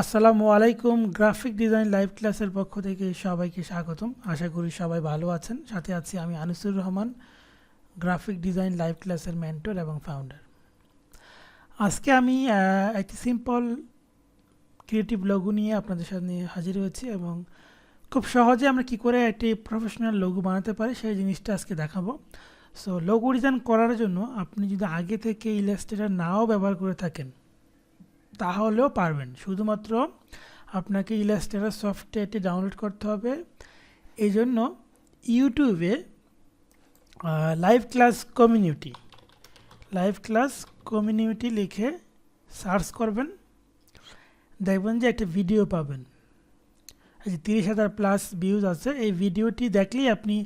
আসসালামু আলাইকুম, graphic design live ক্লাসের পক্ষ থেকে সবাইকে স্বাগতম। আশা করি সবাই ভালো আছেন। সাথে আছি আমি Anisur Rahman, graphic design live ক্লাসের মেন্টর এবং ফাউন্ডার আজকে আমি একটি সিম্পল ক্রিয়েটিভ লোগো নিয়ে আপনাদের সামনে হাজির হয়েছি এবং খুব সহজে আমরা কি করে একটি প্রফেশনাল লোগো বানাতে পারি সেই জিনিসটা আজকে দেখাবো। সো লোগো ডিজাইন করার জন্য আপনি যদি আগে থেকে ইলাস্ট্রেটার নাও ব্যবহার করে থাকেন তাহলেও পারবেন। শুধুমাত্র আপনাকে ইলাস্ট্রেটার সফটওয়্যারটি ডাউনলোড করতে হবে। এই জন্য ইউটিউবে live class community live class community লিখে সার্চ করবেন। দেখবেন যে একটা ভিডিও পাবেন। এই যে তিরিশ হাজার প্লাস ভিউজ আছে। এই ভিডিওটি দেখলেই আপনি,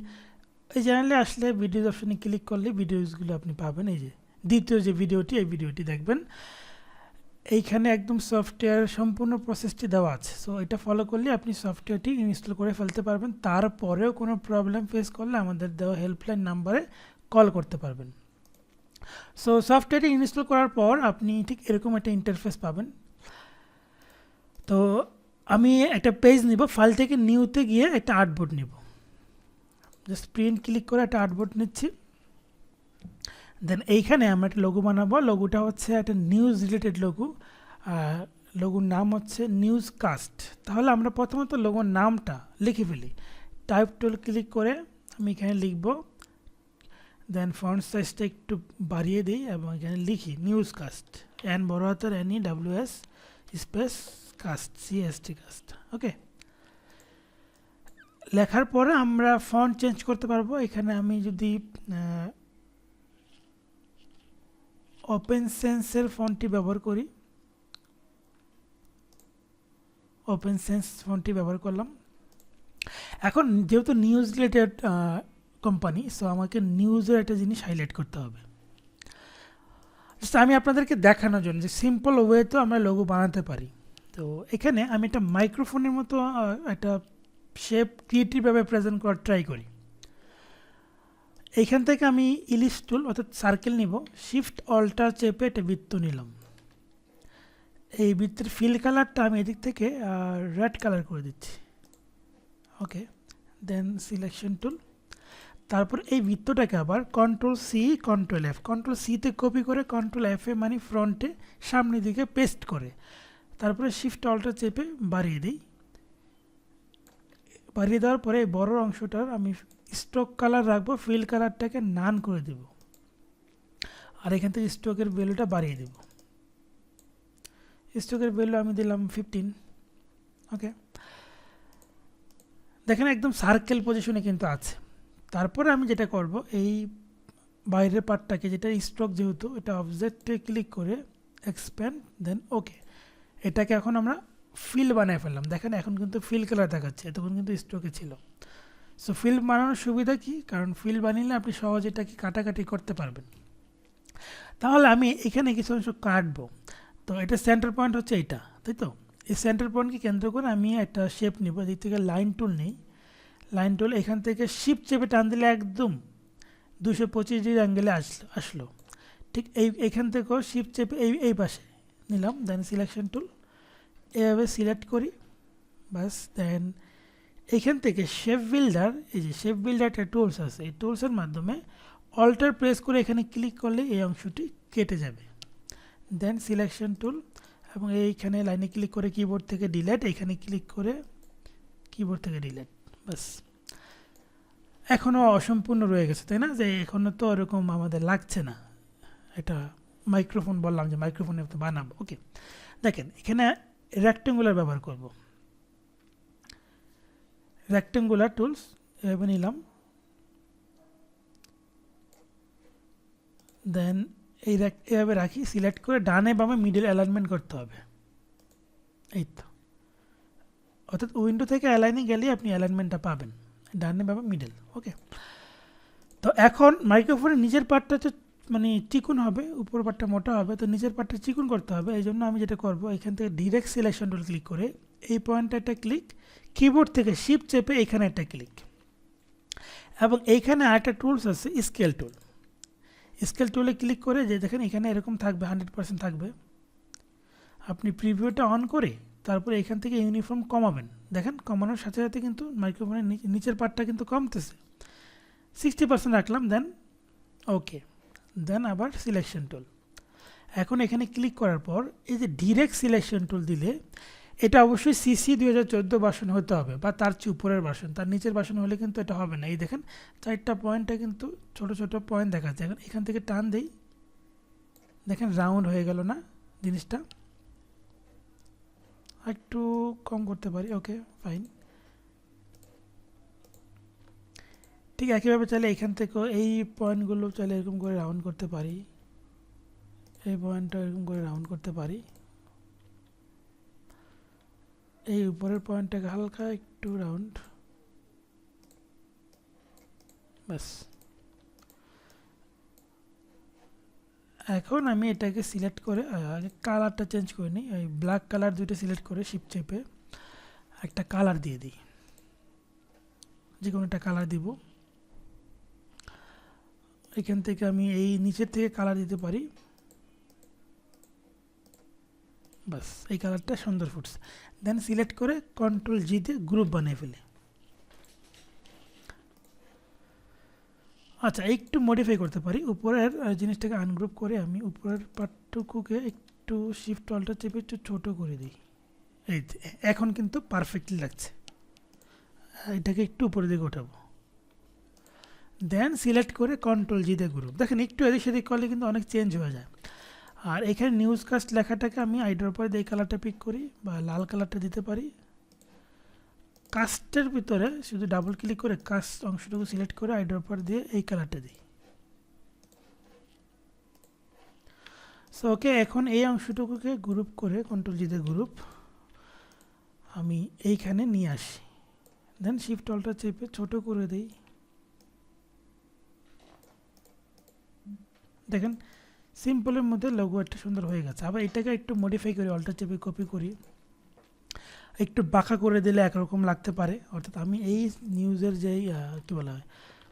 এই চ্যানেলে আসলে ভিডিওজ অপশানে ক্লিক করলে ভিডিওসগুলো আপনি পাবেন। এই যে দ্বিতীয় যে ভিডিওটি, এই ভিডিওটি দেখবেন। এইখানে একদম সফটওয়্যার সম্পূর্ণ প্রসেসটি দেওয়া আছে। সো এটা ফলো করলে আপনি সফটওয়্যারটি ইনস্টল করে ফেলতে পারবেন। তারপরেও কোনো প্রবলেম ফেস করলে আমাদের দেওয়া হেল্পলাইন নাম্বারে কল করতে পারবেন। সো সফটওয়্যারটি ইনস্টল করার পর আপনি ঠিক এরকম একটা ইন্টারফেস পাবেন। তো, আমি একটা পেজ নিব ফাইল থেকে নিউতে গিয়ে একটা আর্টবোর্ড নিব। জাস্ট প্রিন্ট ক্লিক করে একটা আর্টবোর্ড নিচ্ছি। দেন এইখানে আমরা একটা লোগো বানাবো। লোগোটা হচ্ছে একটা নিউজ রিলেটেড লোগো লোগোর নাম হচ্ছে নিউজ কাস্ট তাহলে আমরা প্রথমত লোগোর নামটা লিখে ফেলি। টাইপ টুল ক্লিক করে আমি এখানে লিখব। দেন ফন্ট সাইজটা একটু বাড়িয়ে দিই এবং এখানে লিখি নিউজ কাস্ট এন বড় হাতের N E W S space cast C S T cast okay লেখার পরে আমরা ফন্ট চেঞ্জ করতে পারব। এখানে আমি যদি ওপেন সেন্সের ফন্টটি ব্যবহার করি। ওপেন সেন্স ফন্টটি ব্যবহার করলাম। এখন যেহেতু নিউজ রিলেটেড কোম্পানি সো আমাকে নিউজের একটা জিনিস হাইলাইট করতে হবে। Just আমি আপনাদেরকে দেখানোর জন্য যে সিম্পল ওয়েতেও আমরা লোগো বানাতে পারি। তো এখানে আমি একটা মাইক্রোফোনের মতো একটা শেপ ক্রিয়েটিভভাবে প্রেজেন্ট করার ট্রাই করি। এইখান থেকে আমি ইলিশ টুল, অর্থাৎ সার্কেল নিব। শিফট অল্টার চেপে একটা বৃত্ত নিলাম। এই বৃত্তের ফিল কালারটা আমি এদিক থেকে রেড কালার করে দিচ্ছি। ওকে দেন সিলেকশন টুল তারপর এই বৃত্তটাকে আবার control C control F control সিতে কপি করে কন্ট্রোল এফে মানে ফ্রন্টে সামনের দিকে পেস্ট করে। তারপরে শিফট অল্টার চেপে বাড়িয়ে দিই। বাড়িয়ে দেওয়ার পরে বড় অংশটার আমি স্ট্রোক কালার রাখব ফিল কালারটাকে নান করে দেব। আর এখান থেকে স্ট্রোকের ভ্যালুটা বাড়িয়ে দেব। স্ট্রোকের ভ্যালু আমি দিলাম ফিফটিন ওকে দেখেন একদম সার্কেল পজিশনে কিন্তু আছে। তারপরে আমি যেটা করব, এই বাইরের পার্টটাকে, যেটা স্ট্রোক যেহেতু, এটা অবজেক্টে ক্লিক করে এক্সপ্যান্ড দেন ওকে এটাকে এখন আমরা ফিল বানিয়ে ফেললাম। দেখেন এখন কিন্তু ফিল কালার দেখাচ্ছে তখন কিন্তু স্ট্রোকে ছিল। সো ফিল বানানোর সুবিধা কি? কারণ ফিল বানিয়ে আপনি সহজে এটাকে কাটাকাটি করতে পারবেন। তাহলে আমি এখানে কিছু অংশ কাটবো। তো এটা সেন্টার পয়েন্ট হচ্ছে এইটা, তাই তো? এই সেন্টার পয়েন্টকে কেন্দ্র করে আমি একটা শেপ নিব। এদিক থেকে লাইন টুল নেই। লাইন টুল এখান থেকে শিপ চেপে টান দিলে একদম দুশো পঁচিশ ডিগ্রি অ্যাঙ্গেলে আসলো আসলো। ঠিক এই, এখান থেকেও শিপ চেপে এই এই পাশে নিলাম দেন সিলেকশন টুল এভাবে সিলেক্ট করি। বাস দেন এখান থেকে শেপ বিল্ডার এই যে শেপ বিল্ডার একটা টুলস আছে, এই টুলসের মাধ্যমে অল্টার প্রেস করে এখানে ক্লিক করলে এই অংশটি কেটে যাবে। দেন সিলেকশন টুল এবং এইখানে লাইনে ক্লিক করে কিবোর্ড থেকে ডিলেট এখানে ক্লিক করে কিবোর্ড থেকে ডিলেট বাস এখনও অসম্পূর্ণ রয়ে গেছে, তাই না? যে এখনও তো ওরকম আমাদের লাগছে না। এটা মাইক্রোফোন বললাম যে মাইক্রোফোনে বানাবো। ওকে দেখেন, এখানে রেক্টেঙ্গুলার ব্যবহার করব। রেক্টেঙ্গুলার টুলস এভাবে নিলাম। দেন এই এভাবে রাখি সিলেক্ট করে ডানে বামে মিডল অ্যালাইনমেন্ট করতে হবে। এই তো। অর্থাৎ উইন্ডো থেকে অ্যালাইনে গেলেই আপনি অ্যালাইনমেন্টটা পাবেন, ডানে বামে মিডল ওকে তো এখন মাইক্রোফোনের নিচের পার্টটা তো মানে চিকুন হবে, উপর পার্টটা মোটা হবে, তো নিচের পার্টটা চিকুন করতে হবে এই জন্য আমি যেটা করব, এখান থেকে ডিরেক্ট সিলেকশন টুল ক্লিক করে এই পয়েন্টটা একটা ক্লিক কিবোর্ড থেকে শিপ চেপে এখানে একটা ক্লিক। এবং এইখানে আরেকটা টুলস আছে স্কেল টুল স্কেল টুলে ক্লিক করে যে দেখেন এখানে এরকম থাকবে হান্ড্রেড পার্সেন্ট থাকবে। আপনি প্রিভিউটা অন করে তারপরে এখান থেকে ইউনিফর্ম কমাবেন। দেখেন কমানোর সাথে সাথে কিন্তু মাইক্রোফোনের নিচের পার্টটা কিন্তু কমতেছে। সিক্সটি পার্সেন্ট রাখলাম দেন ওকে দেন আবার সিলেকশন টুল এখন এখানে ক্লিক করার পর এই যে ডিরেক্ট সিলেকশন টুল দিলে এটা অবশ্যই সিসি দুই হাজার চোদ্দ বাসন হতে হবে, বা তার চেয়ে উপরের বাসন তার নিচের বাসন হলে কিন্তু এটা হবে না। এই দেখেন, চারটা পয়েন্টটা কিন্তু ছোট ছোট পয়েন্ট দেখাচ্ছে এখন এখান থেকে টান দেই। দেখেন রাউন্ড হয়ে গেল না জিনিসটা? একটু কম করতে পারি ওকে ফাইন ঠিক একইভাবে চাইলে এখান থেকেও এই পয়েন্টগুলো চাইলে এরকম করে রাউন্ড করতে পারি। এই পয়েন্টটা এরকম করে রাউন্ড করতে পারি। এই উপরের পয়েন্টটাকে হালকা একটু রাউন্ড ব্যাস। এখন আমি এটাকে সিলেক্ট করে আগে কালারটা চেঞ্জ করে নিই। ওই ব্ল্যাক কালার দুইটা সিলেক্ট করে শিপ চেপে একটা কালার দিয়ে দিই। যে কোনো একটা কালার দিব। এখান থেকে আমি এই নিচের থেকে কালার দিতে পারি। বাস, এই কালারটা সুন্দর ফুটছে। দেন সিলেক্ট করে কন্ট্রোল জি দিয়ে গ্রুপ বানিয়ে ফেলি। আচ্ছা একটু মডিফাই করতে পারি। উপরের জিনিসটাকে আনগ্রুপ করে আমি উপরের পার্টটুকুকে একটু শিফট অল্টার চেপে একটু ছোটো করে দিই। এই এখন কিন্তু পারফেক্টলি লাগছে। এটাকে একটু উপরের দিকে ওঠাবো দেন সিলেক্ট করে কন্ট্রোল জি দিয়ে গ্রুপ দেখেন, একটু এদিক সেদিক করলে কিন্তু অনেক চেঞ্জ হয়ে যায়। আর এখানে নিউজ কাস্ট লেখাটাকে আমি আইড্রোর পরে এই কালারটা পিক করি বা লাল কালারটা দিতে পারি। কাস্টের ভিতরে শুধু ডাবল ক্লিক করে কাস্ট অংশটুকু সিলেক্ট করে আইড্রোর পর দিয়ে এই কালারটা দিই। সো ওকে এখন এই অংশটুকুকে গ্রুপ করে কন্ট্রোল জিতে গ্রুপ আমি এইখানে নিয়ে আসি। দেন শিফট অলটা চেপে ছোট করে দিই। দেখেন সিম্পলের মধ্যে লঘু একটা সুন্দর হয়ে গেছে। আবার এটাকে একটু মডিফাই করি অল্টার চেপে কপি করি। একটু বাঁকা করে দিলে একরকম লাগতে পারে। অর্থাৎ আমি এই নিউজের যেই কী বলা হয়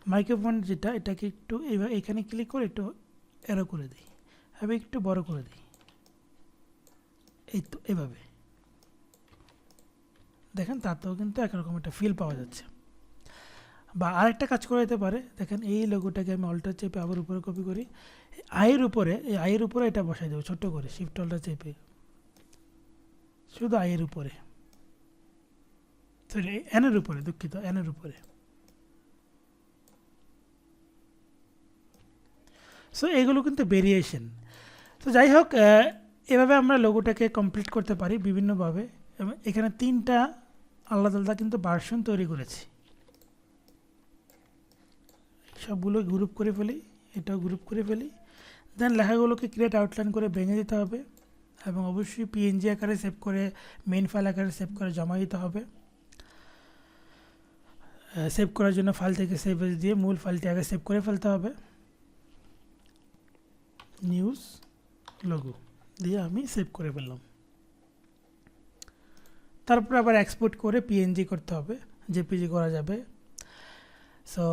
মাইক্রোফোন যেটা, এটাকে একটু এইভাবে এখানে ক্লিক করে একটু এরো করে দিই। এবার একটু বড় করে দিই। এই তো, এভাবে। দেখেন, তাতেও কিন্তু একরকম একটা ফিল পাওয়া যাচ্ছে। বা আরেকটা কাজ করা যেতে পারে। দেখেন, এই লোগোটাকে আমি অল্টার চেপে আবার উপরে কপি করি। আয়ের উপরে, এই আয়ের উপরে এটা বসাই দেবো, ছোট্ট করে শিফট অল্টার চেপে। শুধু আয়ের উপরে। সরি এনের উপরে, দুঃখিত এনের উপরে। সো এগুলো কিন্তু ভেরিয়েশন তো যাই হোক এভাবে আমরা লোগোটাকে কমপ্লিট করতে পারি বিভিন্নভাবে। এবং এখানে তিনটা আলাদা আলাদা কিন্তু ভার্সন তৈরি করেছি। সবগুলো গ্রুপ করে ফেলি, এটাও গ্রুপ করে ফেলি। দেন লেখাগুলোকে ক্রিয়েট আউটলাইন করে ভেঙে দিতে হবে এবং অবশ্যই পিএনজি আকারে সেভ করে মেইন ফাইল আকারে সেভ করে জমা দিতে হবে। সেভ করার জন্য ফাইল থেকে সেভ দিয়ে মূল ফাইলটি আগে সেভ করে ফেলতে হবে। নিউজ লোগো দিয়ে আমি সেভ করে ফেললাম। তারপর আবার এক্সপোর্ট করে পিএনজি করতে হবে জেপিজি করা যাবে। সো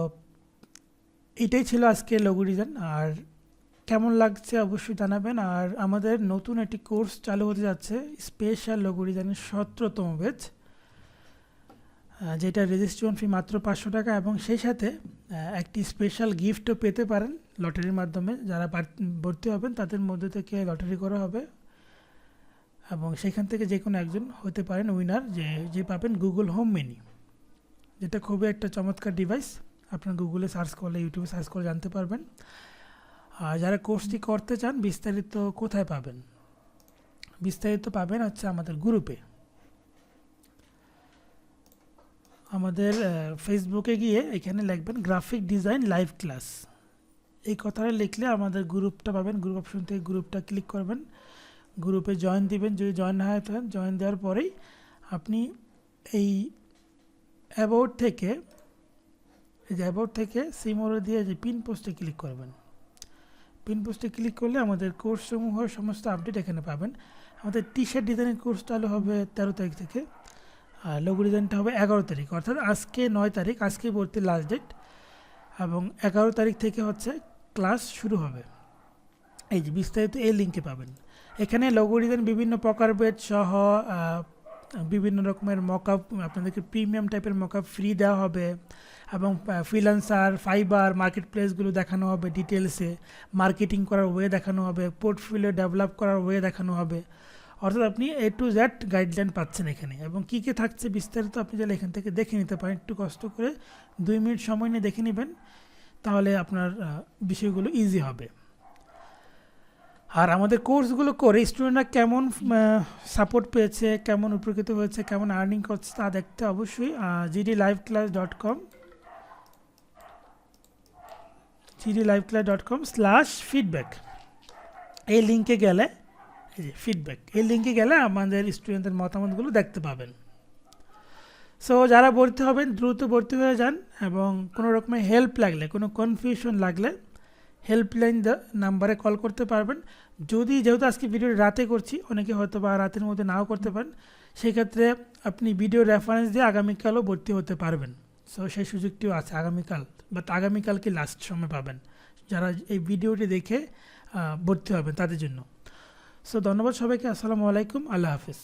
এটাই ছিল আজকে লোগো ডিজাইন আর কেমন লাগছে অবশ্যই জানাবেন। আর আমাদের নতুন একটি কোর্স চালু হতে যাচ্ছে, স্পেশাল ডিজাইনের সতেরোতম বেচ যেটা রেজিস্ট্রেশন ফি মাত্র পাঁচশো টাকা এবং সেই সাথে একটি স্পেশাল গিফটও পেতে পারেন লটারির মাধ্যমে। যারা ভর্তি হবেন তাদের মধ্যে থেকে লটারি করা হবে এবং সেখান থেকে যে কোনো একজন হতে পারেন উইনার যে যে পাবেন গুগল হোম মিনি যেটা খুবই একটা চমৎকার ডিভাইস আপনার গুগলে সার্চ করলে ইউটিউবে সার্চ করে জানতে পারবেন। আর যারা কোর্সটি করতে চান, বিস্তারিত কোথায় পাবেন? বিস্তারিত পাবেন হচ্ছে আমাদের গ্রুপে। আমাদের ফেসবুকে গিয়ে এখানে লিখবেন গ্রাফিক ডিজাইন লাইভ ক্লাস এই কথাটা লিখলে আমাদের গ্রুপটা পাবেন। গ্রুপ অপশন থেকে গ্রুপটা ক্লিক করবেন। গ্রুপে জয়েন দিবেন। যদি জয়েন না হয় তখন জয়েন দেওয়ার পরেই আপনি এই অ্যাবাউট থেকে, এই যে অ্যাবাউট থেকে সিমোরে দিয়ে যে পিন পোস্টে ক্লিক করবেন। পিন পোস্টে ক্লিক করলে আমাদের কোর্সসমূহ সমস্ত আপডেট এখানে পাবেন। আমাদের টি শার্ট ডিজাইনের কোর্স চালু হবে তেরো তারিখ থেকে, আর লোগো ডিজাইনটা হবে এগারো তারিখ, অর্থাৎ আজকে নয় তারিখ, আজকে ভর্তির লাস্ট ডেট এবং এগারো তারিখ থেকে হচ্ছে ক্লাস শুরু হবে। এই যে বিস্তারিত এই লিঙ্কে পাবেন। এখানে লোগো ডিজাইন বিভিন্ন প্রকার বেড সহ বিভিন্ন রকমের মকআপ আপনাদেরকে প্রিমিয়াম টাইপের মকআপ ফ্রি দেওয়া হবে এবং ফ্রিল্যান্সার ফাইবার মার্কেট প্লেসগুলো দেখানো হবে ডিটেলসে মার্কেটিং করার ওয়ে দেখানো হবে পোর্টফোলিও ডেভেলপ করার ওয়ে দেখানো হবে। অর্থাৎ আপনি এ টু জেড গাইডলাইন পাচ্ছেন এখানে এবং কী কী থাকছে বিস্তারিত আপনি চাইলে এখান থেকে দেখে নিতে পারেন। একটু কষ্ট করে দুই মিনিট সময় নিয়ে দেখে নেবেন, তাহলে আপনার বিষয়গুলো ইজি হবে। আর আমাদের কোর্সগুলো করে স্টুডেন্টরা কেমন সাপোর্ট পেয়েছে, কেমন উপকৃত হয়েছে, কেমন আর্নিং করছে তা দেখতে অবশ্যই GD live class dot com GD live class dot com slash feedback এই লিঙ্কে গেলে, এই যে ফিডব্যাক এই লিঙ্কে গেলে আমাদের স্টুডেন্টদের মতামতগুলো দেখতে পাবেন। সো যারা ভর্তি হবেন, দ্রুত ভর্তি হয়ে যান এবং কোনো রকমের হেল্প লাগলে, কোনো কনফিউশন লাগলে হেল্পলাইন নাম্বারে কল করতে পারবেন। যদি যেহেতু আজকে ভিডিও রাতে করছি, অনেকে হয়তো বা রাতের মধ্যে নাও করতে পারেন। সেক্ষেত্রে আপনি ভিডিও রেফারেন্স দিয়ে আগামীকালও ভর্তি হতে পারবেন। সো সেই সুযোগটিও আছে আগামীকাল বাট আগামীকালকে লাস্ট সময় পাবেন। যারা এই ভিডিওটি দেখে ভর্তি হবেন তাদের জন্য। সো ধন্যবাদ সবাইকে, আসসালামু আলাইকুম, আল্লাহ হাফিজ।